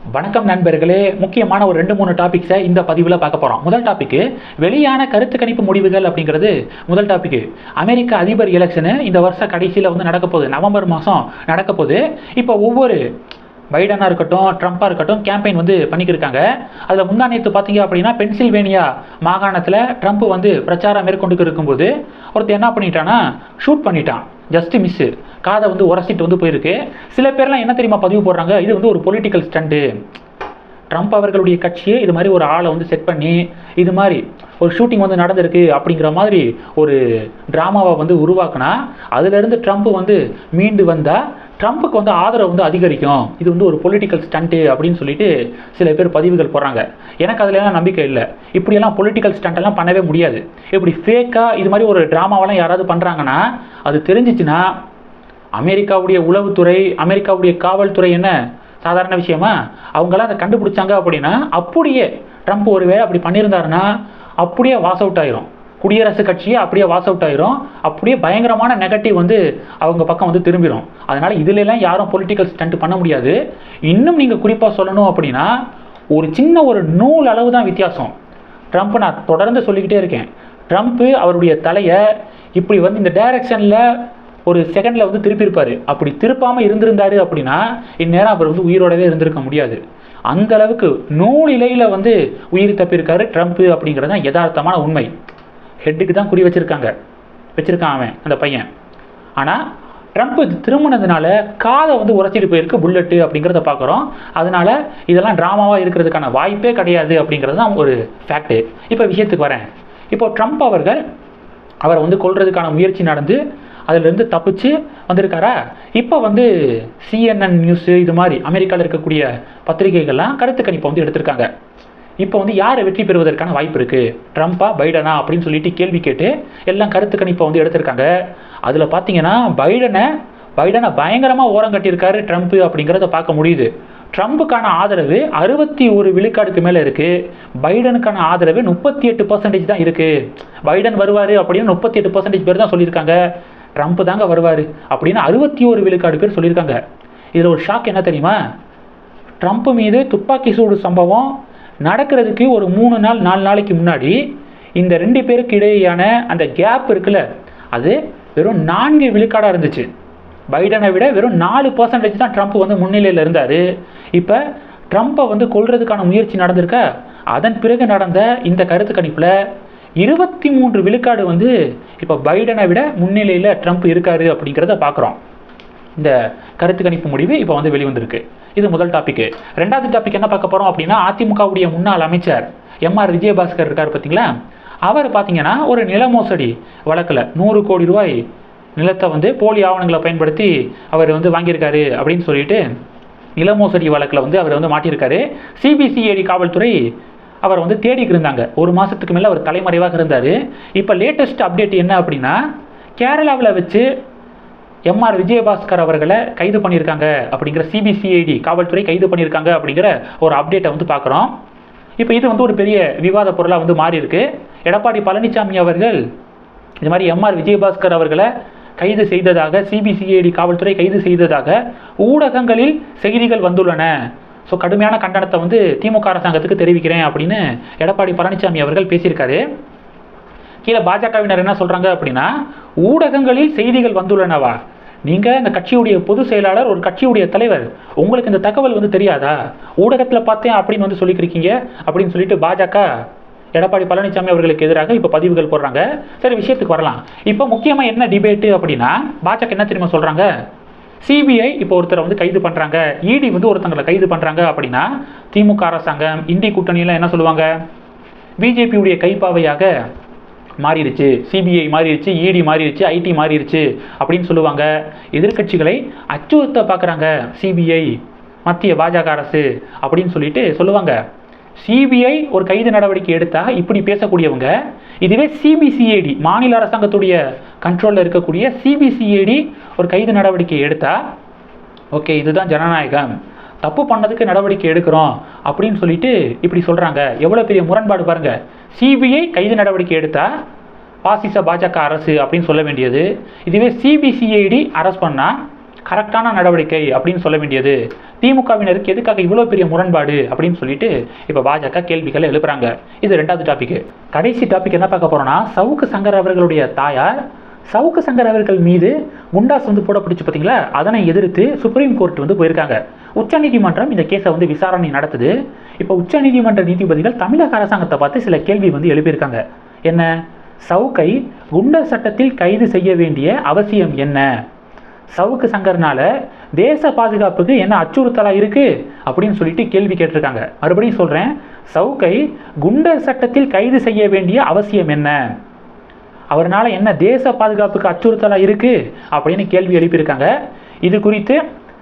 வணக்கம் நண்பர்களே. முக்கியமான ஒரு ரெண்டு மூணு டாபிக்ஸை இந்த பதிவில் பார்க்க போகிறோம் முதல் டாபிக்கு வெளியான கருத்து கணிப்பு முடிவுகள் அப்படிங்கிறது முதல் டாபிக்கு அமெரிக்க அதிபர் எலெக்ஷனு இந்த வருஷ கடைசியில் வந்து நடக்க போகுது. நவம்பர் மாதம் நடக்க போகுது. இப்போ ஒவ்வொரு பைடனாக இருக்கட்டும் ட்ரம்ப்பாக இருக்கட்டும் கேம்பெயின் வந்து பண்ணிக்கிருக்காங்க அதில் முந்தா நேற்று பார்த்தீங்க அப்படின்னா பென்சில்வேனியா மாகாணத்தில் ட்ரம்ப் வந்து பிரச்சாரம் மேற்கொண்டு இருக்கும்போது ஒருத்தர் என்ன பண்ணிட்டான்னா ஷூட் பண்ணிட்டான். ஜஸ்ட் மிஸ்ஸு காதை வந்து உரசிட்டு வந்து போயிருக்கு. சில பேர்லாம் என்ன தெரியுமா பதிவு போடுறாங்க? இது வந்து ஒரு பொலிட்டிக்கல் ஸ்டண்டு ட்ரம்ப் அவர்களுடைய கட்சியே இது மாதிரி ஒரு ஆளை வந்து செட் பண்ணி இது மாதிரி ஒரு ஷூட்டிங் வந்து நடந்திருக்கு அப்படிங்கிற மாதிரி ஒரு ட்ராமாவை வந்து உருவாக்குனா அதுலேருந்து ட்ரம்ப் வந்து மீண்டு வந்தால் ட்ரம்ப்புக்கு வந்து ஆதரவு வந்து அதிகரிக்கும். இது வந்து ஒரு பொலிட்டிக்கல் ஸ்டண்ட்டு அப்படின்னு சொல்லிட்டு சில பேர் பதிவுகள் போடுறாங்க. எனக்கு அதுல எல்லாம் நம்பிக்கை இல்லை. இப்படியெல்லாம் பொலிட்டிக்கல் ஸ்டண்டெல்லாம் பண்ணவே முடியாது. இப்படி ஃபேக்காக இது மாதிரி ஒரு ட்ராமாவெல்லாம் யாராவது பண்ணுறாங்கன்னா அது தெரிஞ்சிச்சுன்னா அமெரிக்காவுடைய உளவுத்துறை அமெரிக்காவுடைய காவல்துறை என்ன? சாதாரண விஷயமா? அவங்களாம் அதை கண்டுபிடிச்சாங்க அப்படின்னா அப்படியே ட்ரம்ப் ஒருவேளை அப்படி பண்ணியிருந்தாருன்னா அப்படியே வாஸ் அவுட் ஆயிரும். குடியரசு கட்சியே அப்படியே வாஸ் அவுட் ஆயிரும். அப்படியே பயங்கரமான நெகட்டிவ் வந்து அவங்க பக்கம் வந்து திரும்பிடும் அதனால் இதுலலாம் யாரும் பொலிட்டிக்கல் ஸ்டண்ட் பண்ண முடியாது. இன்னும் நீங்கள் குறிப்பாக சொல்லணும் அப்படின்னா ஒரு சின்ன ஒரு நூல் அளவு தான் வித்தியாசம். ட்ரம்ப் நான் தொடர்ந்து சொல்லிக்கிட்டே இருக்கேன். ட்ரம்ப்பு அவருடைய தலையை இப்படி வந்து இந்த டைரக்ஷனில் ஒரு செகண்டில் வந்து திருப்பியிருப்பார். அப்படி திருப்பாமல் இருந்திருந்தாரு அப்படின்னா இந்நேரம் அவர் வந்து உயிரோடவே இருந்திருக்க முடியாது. அந்த அளவுக்கு நூல் இலையில் வந்து உயிர் தப்பியிருக்காரு ட்ரம்ப் அப்படிங்கிறது தான் யதார்த்தமான உண்மை. ஹெட்டுக்கு தான் குறி வச்சிருக்காங்க. வச்சிருக்கான் அவன் அந்த பையன். ஆனால் ட்ரம்ப் திரும்பினதுனால காதை வந்து உரைச்சிட்டு போயிருக்கு புல்லட்டு அப்படிங்கிறத பார்க்குறோம். அதனால இதெல்லாம் ட்ராமாவாக இருக்கிறதுக்கான வாய்ப்பே கிடையாது அப்படிங்கிறது தான் ஒரு ஃபேக்ட்டு இப்போ விஷயத்துக்கு வரேன். இப்போ ட்ரம்ப் அவர்கள் அவரை வந்து கொள்றதுக்கான முயற்சி நடந்து அதிலிருந்து தப்பிச்சு வந்திருக்காரா? இப்போ வந்து சிஎன்என் நியூஸு இது மாதிரி அமெரிக்காவில் இருக்கக்கூடிய பத்திரிகைகள்லாம் கருத்து கணிப்பை வந்து எடுத்திருக்காங்க. இப்போ வந்து யார் வெற்றி பெறுவதற்கான வாய்ப்பு இருக்குது ட்ரம்ப்பா பைடனா அப்படின்னு சொல்லிட்டு கேள்வி கேட்டு எல்லாம் கருத்து கணிப்பை வந்து எடுத்திருக்காங்க. அதில் பார்த்தீங்கன்னா பைடனை பைடனை பயங்கரமாக ஓரம் கட்டியிருக்காரு ட்ரம்ப் அப்படிங்கிறத பார்க்க முடியுது. ட்ரம்ப்புக்கான ஆதரவு அறுபத்தி ஒரு விழுக்காடுக்கு மேலே இருக்குது பைடனுக்கான ஆதரவு முப்பத்தி எட்டு பர்சன்டேஜ் தான் இருக்குது பைடன் வருவார் அப்படின்னு முப்பத்தி எட்டு பர்சன்டேஜ் பேர் தான் சொல்லியிருக்காங்க. ட்ரம்ப் தாங்க வருவார் அப்படின்னு அறுபத்தி ஒரு விழுக்காடு பேர் சொல்லியிருக்காங்க. இதில் ஒரு ஷாக் என்ன தெரியுமா? ட்ரம்ப் மீது துப்பாக்கி சூடு சம்பவம் நடக்கிறதுக்கு ஒரு மூணு நாள் நாலு நாளைக்கு முன்னாடி இந்த ரெண்டு பேருக்கு இடையேயான அந்த கேப் இருக்குல்ல அது வெறும் நான்கு விழுக்காடாக இருந்துச்சு. பைடனை விட வெறும் நாலு பர்சன்டேஜ் தான் ட்ரம்ப் வந்து முன்னிலையில் இருந்தார். இப்போ ட்ரம்ப்பை வந்து கொள்றதுக்கான முயற்சி நடந்திருக்க? அதன் பிறகு நடந்த இந்த கருத்து கணிப்பில் இருபத்தி மூன்று விழுக்காடு வந்து இப்போ பைடனை விட முன்னிலையில் ட்ரம்ப் இருக்காரு அப்படிங்கிறத பார்க்குறோம் இந்த கருத்து கணிப்பு முடிவு இப்போ வந்து வெளிவந்திருக்கு. இது முதல் டாபிக் ரெண்டாவது டாபிக் என்ன பார்க்க போகிறோம் அப்படின்னா அதிமுகவுடைய முன்னாள் அமைச்சர் எம்ஆர் விஜயபாஸ்கர் இருக்கார் பார்த்தீங்களா அவர் பார்த்தீங்கன்னா ஒரு நில மோசடி வழக்கில் நூறு கோடி ரூபாய் நிலத்தை வந்து போலி ஆவணங்களை பயன்படுத்தி அவர் வந்து வாங்கியிருக்காரு அப்படின்னு சொல்லிட்டு நில மோசடி வழக்கில் வந்து அவர் வந்து மாட்டியிருக்காரு. சிபிசிஐடி காவல்துறை அவர் வந்து தேடிக்கு இருந்தாங்க. ஒரு மாதத்துக்கு மேலே அவர் தலைமறைவாக இருந்தார். இப்போ லேட்டஸ்ட் அப்டேட் என்ன அப்படின்னா கேரளாவில் வச்சு எம்ஆர் விஜயபாஸ்கர் அவர்களை கைது பண்ணியிருக்காங்க அப்படிங்கிற சிபிசிஐடி காவல்துறை கைது பண்ணியிருக்காங்க அப்படிங்கிற ஒரு அப்டேட்டை வந்து பார்க்குறோம். இப்போ இது வந்து ஒரு பெரிய விவாத பொருளாக வந்து மாறி இருக்கு எடப்பாடி பழனிசாமி அவர்கள் இது மாதிரி எம்ஆர் விஜயபாஸ்கர் அவர்களை கைது செய்ததாக சிபிசிஐடி காவல்துறை கைது செய்ததாக ஊடகங்களில் செய்திகள் வந்துள்ளன. ஸோ கடுமையான கண்டனத்தை வந்து திமுக அரசாங்கத்துக்கு தெரிவிக்கிறேன் அப்படின்னு எடப்பாடி பழனிசாமி அவர்கள் பேசியிருக்காரு. கீழே பாஜகவினர் என்ன சொல்கிறாங்க அப்படின்னா ஊடகங்களில் செய்திகள் வந்துள்ளனவா? நீங்கள் இந்த கட்சியுடைய பொதுச் செயலாளர் ஒரு கட்சியுடைய தலைவர் உங்களுக்கு இந்த தகவல் வந்து தெரியாதா? ஊடகத்தில் பார்த்தேன் அப்படின்னு வந்து சொல்லிக்கிருக்கீங்க அப்படின்னு சொல்லிட்டு பாஜக எடப்பாடி பழனிசாமி அவர்களுக்கு எதிராக இப்போ பதிவுகள் போடுறாங்க. சரி விஷயத்துக்கு வரலாம். இப்போ முக்கியமாக என்ன டிபேட்டு அப்படின்னா பாஜக என்ன தெரியுமா சொல்கிறாங்க சிபிஐ இப்போ ஒருத்தரை வந்து கைது பண்ணுறாங்க இடி வந்து ஒருத்தங்களை கைது பண்ணுறாங்க அப்படின்னா திமுக அரசாங்கம் இந்தி கூட்டணியெல்லாம் என்ன சொல்லுவாங்க? பிஜேபியுடைய கைப்பாவையாக மாறிடுச்சு. சிபிஐ மாறிடுச்சு இடி மாறிடுச்சு ஐடி மாறிடுச்சு அப்படின்னு சொல்லுவாங்க. எதிர்க்கட்சிகளை அச்சுறுத்த பார்க்குறாங்க சிபிஐ மத்திய பாஜக அரசு அப்படின்னு சொல்லிட்டு சொல்லுவாங்க. சிபிஐ ஒரு கைது நடவடிக்கை எடுத்தால் இப்படி பேசக்கூடியவங்க இதுவே சிபிசிஐடி மாநில அரசாங்கத்துடைய கண்ட்ரோலில் இருக்கக்கூடிய சிபிசிஐடி ஒரு கைது நடவடிக்கை எடுத்தா ஓகே இதுதான் ஜனநாயகம். தப்பு பண்ணதுக்கு நடவடிக்கை எடுக்கிறோம் அப்படின்னு சொல்லிட்டு இப்படி சொல்கிறாங்க எவ்வளோ பெரிய முரண்பாடு பாருங்கள் சிபிஐ கைது நடவடிக்கை எடுத்தால் பாசிச பாஜக அரசு அப்படின்னு சொல்ல வேண்டியது. இதுவே சிபிசிஐடி அரெஸ்ட் பண்ணால் கரெக்டான நடவடிக்கை அப்படின்னு சொல்ல வேண்டியது. திமுகவினருக்கு எதுக்காக இவ்வளோ பெரிய முரண்பாடு அப்படின்னு சொல்லிட்டு இப்போ பாஜக கேள்விகளை எழுப்புறாங்க. இது ரெண்டாவது டாபிக் கடைசி டாபிக் என்ன பார்க்க போறோம்னா சவுக்கு சங்கர் அவர்களுடைய தாயார் சவுக்கு சங்கர் அவர்கள் மீது குண்டாஸ் வந்து போடப்பிடிச்சு பார்த்தீங்களா அதனை எதிர்த்து சுப்ரீம் கோர்ட் வந்து போயிருக்காங்க. உச்சநீதிமன்றம் இந்த கேஸை வந்து விசாரணை நடத்துது. இப்போ உச்சநீதிமன்ற நீதிபதிகள் தமிழக அரசாங்கத்தை பார்த்து சில கேள்வி வந்து எழுப்பியிருக்காங்க. என்ன? சவுக்கை குண்டர் சட்டத்தில் கைது செய்ய வேண்டிய அவசியம் என்ன? சவுக்கு சங்கர்னால தேச பாதுகாப்புக்கு என்ன அச்சுறுத்தலாக இருக்கு? அப்படின்னு சொல்லிட்டு கேள்வி கேட்டிருக்காங்க. மறுபடியும் சொல்றேன் சவுக்கை குண்டர் சட்டத்தில் கைது செய்ய வேண்டிய அவசியம் என்ன? அவர்னால என்ன தேச பாதுகாப்புக்கு அச்சுறுத்தலாக இருக்கு? அப்படின்னு கேள்வி எழுப்பியிருக்காங்க. இது குறித்து